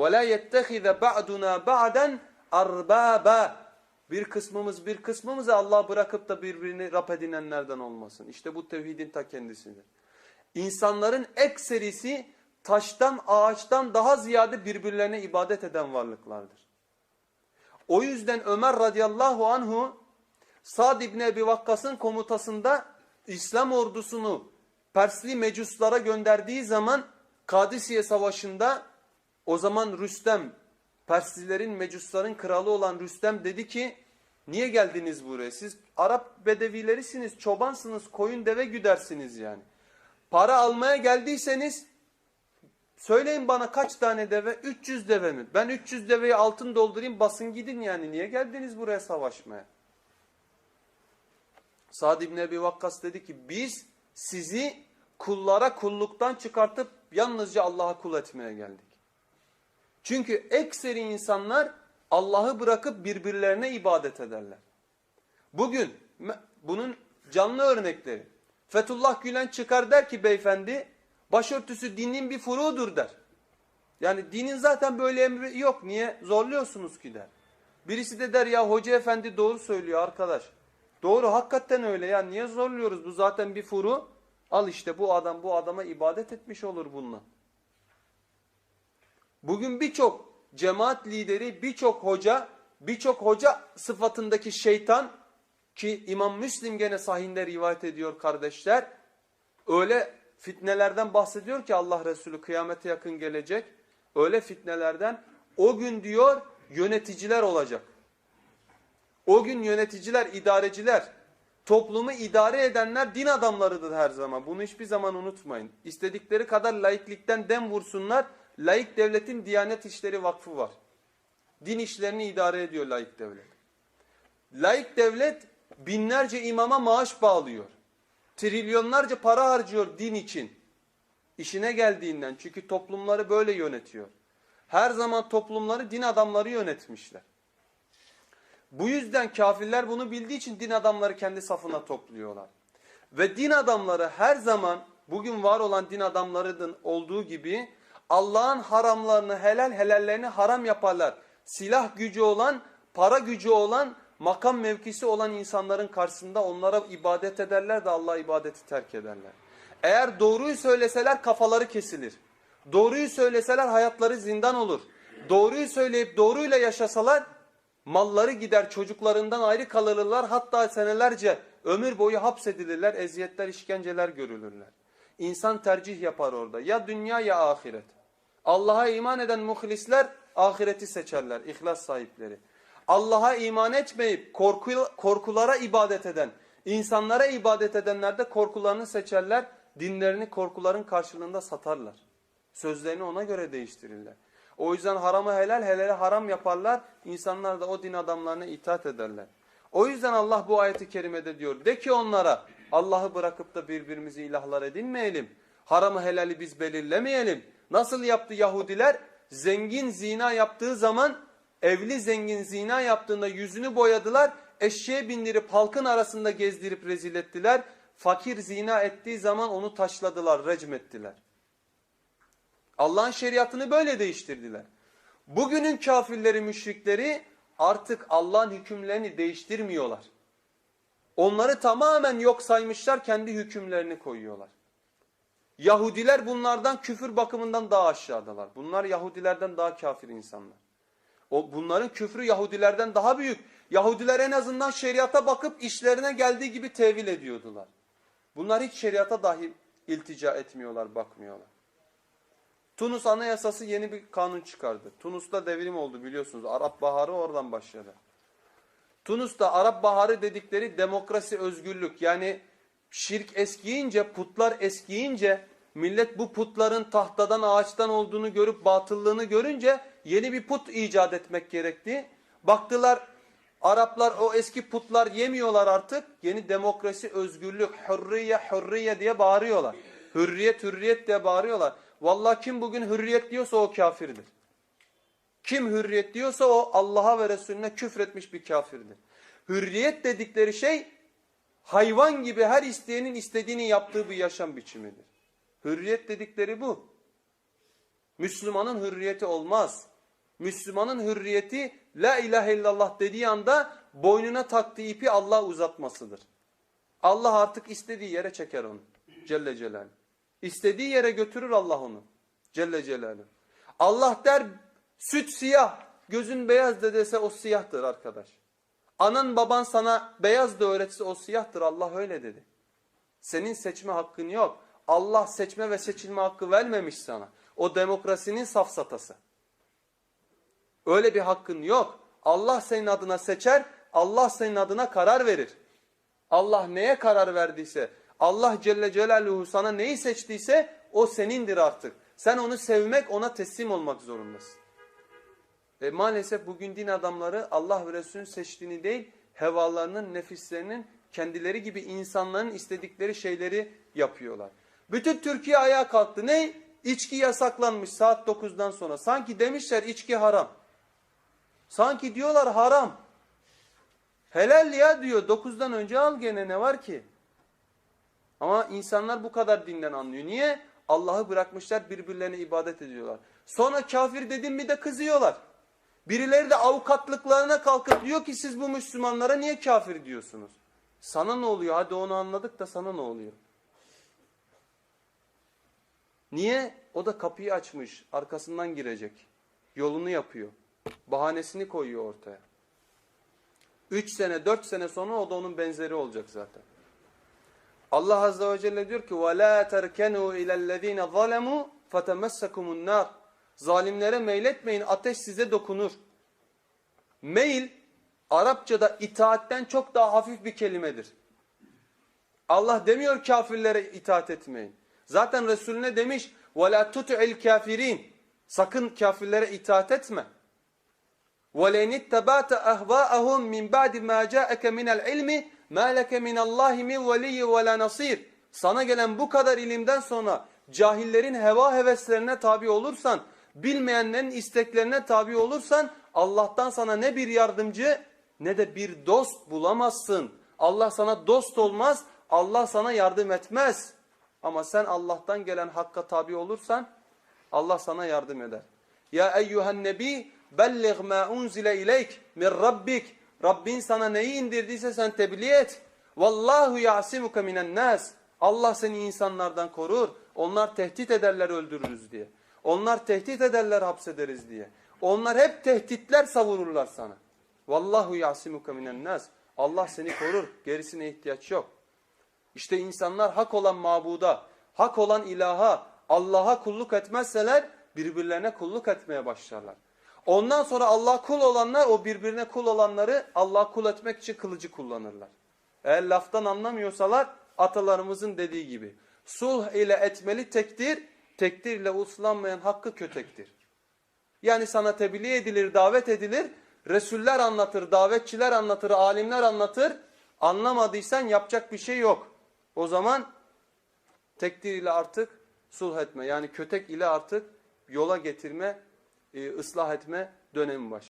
وَلَا يَتَّخِذَ بَعْدُنَا بَعْدًا أَرْبَابًا Bir kısmımız bir kısmımızı Allah bırakıp da birbirini rap edinenlerden olmasın. İşte bu tevhidin ta kendisidir. İnsanların ekserisi taştan ağaçtan daha ziyade birbirlerine ibadet eden varlıklardır. O yüzden Ömer radıyallahu anhu Sa'd İbni Ebi Vakkas'ın komutasında İslam ordusunu Persli mecuslara gönderdiği zaman Kadisiye Savaşı'nda o zaman Rüstem Perslilerin mecusların kralı olan Rüstem dedi ki niye geldiniz buraya siz Arap bedevilerisiniz çobansınız koyun deve güdersiniz yani. Para almaya geldiyseniz söyleyin bana kaç tane deve 300 deve mi? Ben 300 deveyi altın doldurayım basın gidin yani niye geldiniz buraya savaşmaya? Sa'd İbni Ebi Vakkas dedi ki biz sizi kullara kulluktan çıkartıp yalnızca Allah'a kul etmeye geldik. Çünkü ekseri insanlar Allah'ı bırakıp birbirlerine ibadet ederler. Bugün bunun canlı örnekleri. Fethullah Gülen çıkar der ki beyefendi başörtüsü dinin bir furudur der. Yani dinin zaten böyle emri yok niye zorluyorsunuz ki der. Birisi de der ya hoca efendi doğru söylüyor arkadaş. Doğru hakikaten öyle ya niye zorluyoruz bu zaten bir furu. Al işte bu adam bu adama ibadet etmiş olur bununla. Bugün birçok cemaat lideri, birçok hoca, birçok hoca sıfatındaki şeytan ki İmam Müslim gene sahinde rivayet ediyor kardeşler. Öyle fitnelerden bahsediyor ki Allah Resulü kıyamete yakın gelecek. Öyle fitnelerden o gün diyor yöneticiler olacak. O gün yöneticiler, idareciler, toplumu idare edenler din adamlarıdır her zaman. Bunu hiçbir zaman unutmayın. İstedikleri kadar laiklikten dem vursunlar. Laik devletin Diyanet İşleri Vakfı var. Din işlerini idare ediyor laik devlet. Laik devlet binlerce imama maaş bağlıyor. Trilyonlarca para harcıyor din için. İşine geldiğinden çünkü toplumları böyle yönetiyor. Her zaman toplumları din adamları yönetmişler. Bu yüzden kafirler bunu bildiği için din adamları kendi safına topluyorlar. Ve din adamları her zaman bugün var olan din adamlarının olduğu gibi Allah'ın haramlarını helal helallerini haram yaparlar. Silah gücü olan, para gücü olan, makam mevkisi olan insanların karşısında onlara ibadet ederler de Allah ibadeti terk ederler. Eğer doğruyu söyleseler kafaları kesilir. Doğruyu söyleseler hayatları zindan olur. Doğruyu söyleyip doğruyla yaşasalar malları gider çocuklarından ayrı kalırlar hatta senelerce ömür boyu hapsedilirler eziyetler işkenceler görülürler. İnsan tercih yapar orada ya dünya ya ahiret. Allah'a iman eden muhlisler ahireti seçerler ihlas sahipleri. Allah'a iman etmeyip korku, korkulara ibadet eden insanlara ibadet edenler de korkularını seçerler dinlerini korkuların karşılığında satarlar. Sözlerini ona göre değiştirirler. O yüzden haramı helal, helali haram yaparlar. İnsanlar da o din adamlarına itaat ederler. O yüzden Allah bu ayeti kerimede diyor. De ki onlara Allah'ı bırakıp da birbirimizi ilahlar edinmeyelim. Haramı helali biz belirlemeyelim. Nasıl yaptı Yahudiler? Zengin zina yaptığı zaman evli zengin zina yaptığında yüzünü boyadılar. Eşeğe bindirip halkın arasında gezdirip rezil ettiler. Fakir zina ettiği zaman onu taşladılar, recm ettiler. Allah'ın şeriatını böyle değiştirdiler. Bugünün kafirleri, müşrikleri artık Allah'ın hükümlerini değiştirmiyorlar. Onları tamamen yok saymışlar, kendi hükümlerini koyuyorlar. Yahudiler bunlardan küfür bakımından daha aşağıdalar. Bunlar Yahudilerden daha kafir insanlar. O bunların küfrü Yahudilerden daha büyük. Yahudiler en azından şeriata bakıp işlerine geldiği gibi tevil ediyordular. Bunlar hiç şeriata dahi iltica etmiyorlar, bakmıyorlar. Tunus Anayasası yeni bir kanun çıkardı. Tunus'ta devrim oldu biliyorsunuz. Arap Baharı oradan başladı. Tunus'ta Arap Baharı dedikleri demokrasi, özgürlük yani şirk eskiyince, putlar eskiyince millet bu putların tahtadan, ağaçtan olduğunu görüp batıllığını görünce yeni bir put icat etmek gerekti. Baktılar Araplar o eski putlar yemiyorlar artık. Yeni demokrasi, özgürlük, hürriye, hürriye diye bağırıyorlar. Hürriyet, hürriyet diye bağırıyorlar. Vallahi kim bugün hürriyet diyorsa o kafirdir. Kim hürriyet diyorsa o Allah'a ve Resulüne küfretmiş bir kafirdir. Hürriyet dedikleri şey hayvan gibi her isteyenin istediğini yaptığı bir yaşam biçimidir. Hürriyet dedikleri bu. Müslümanın hürriyeti olmaz. Müslümanın hürriyeti la ilahe illallah dediği anda boynuna taktığı ipi Allah uzatmasıdır. Allah artık istediği yere çeker onu. Celle Celaluhu. İstediği yere götürür Allah onu. Celle Celaluhu. Allah der süt siyah, gözün beyaz de dese o siyahtır arkadaş. Anan baban sana beyaz da öğretse o siyahtır. Allah öyle dedi. Senin seçme hakkın yok. Allah seçme ve seçilme hakkı vermemiş sana. O demokrasinin safsatası. Öyle bir hakkın yok. Allah senin adına seçer, Allah senin adına karar verir. Allah neye karar verdiyse, Allah Celle Celaluhu sana neyi seçtiyse o senindir artık. Sen onu sevmek, ona teslim olmak zorundasın. E maalesef bugün din adamları Allah ve Resulünün seçtiğini değil, hevalarının, nefislerinin kendileri gibi insanların istedikleri şeyleri yapıyorlar. Bütün Türkiye ayağa kalktı. Ne? İçki yasaklanmış saat 9'dan sonra. Sanki demişler içki haram. Sanki diyorlar haram. Helal ya diyor 9'dan önce al gene ne var ki? Ama insanlar bu kadar dinden anlıyor. Niye? Allah'ı bırakmışlar birbirlerine ibadet ediyorlar. Sonra kafir dedim mi de kızıyorlar. Birileri de avukatlıklarına kalkıp diyor ki siz bu Müslümanlara niye kafir diyorsunuz? Sana ne oluyor? Hadi onu anladık da sana ne oluyor? Niye? O da kapıyı açmış. Arkasından girecek. Yolunu yapıyor. Bahanesini koyuyor ortaya. Üç sene, dört sene sonra o da onun benzeri olacak zaten. Allah Azze ve Celle diyor ki وَلَا تَرْكَنُوا اِلَى الَّذ۪ينَ ظَلَمُوا فَتَمَسَّكُمُ النَّارِ Zalimlere meyletmeyin, ateş size dokunur. Meyil, Arapçada itaatten çok daha hafif bir kelimedir. Allah demiyor kafirlere itaat etmeyin. Zaten Resulüne demiş وَلَا تُتُعِ الْكَافِرِينَ Sakın kafirlere itaat etme. وَلَيْنِ اتَّبَعْتَ أَهْوَاءَهُمْ مِنْ بَعْدِ مَا جَاءَكَ مِنَ الْعِلْمِ مَا لَكَ مِنَ اللّٰهِ مِنْ وَلِيِّ وَلَا نَصِيرٍ Sana gelen bu kadar ilimden sonra cahillerin heva heveslerine tabi olursan, bilmeyenlerin isteklerine tabi olursan Allah'tan sana ne bir yardımcı ne de bir dost bulamazsın. Allah sana dost olmaz, Allah sana yardım etmez. Ama sen Allah'tan gelen hakka tabi olursan Allah sana yardım eder. Ya eyyuhen nebi belliğ ma unzile ileyk min rabbik. Rabbin sana neyi indirdiyse sen tebliğ et. Vallahu ya'simuke minen nas. Allah seni insanlardan korur. Onlar tehdit ederler öldürürüz diye. Onlar tehdit ederler hapsederiz diye. Onlar hep tehditler savururlar sana. Vallahu ya'simuke minen nas. Allah seni korur. Gerisine ihtiyaç yok. İşte insanlar hak olan mabuda, hak olan ilaha, Allah'a kulluk etmezseler birbirlerine kulluk etmeye başlarlar. Ondan sonra Allah kul olanlar o birbirine kul olanları Allah'a kul etmek için kılıcı kullanırlar. Eğer laftan anlamıyorsalar atalarımızın dediği gibi sulh ile etmeli tektir, tekdir ile uslanmayan hakkı kötektir. Yani sana tebliğ edilir, davet edilir, Resuller anlatır, davetçiler anlatır, alimler anlatır. Anlamadıysan yapacak bir şey yok. O zaman tekdir ile artık sulh etme yani kötek ile artık yola getirme, ıslah etme dönemi başlıyor.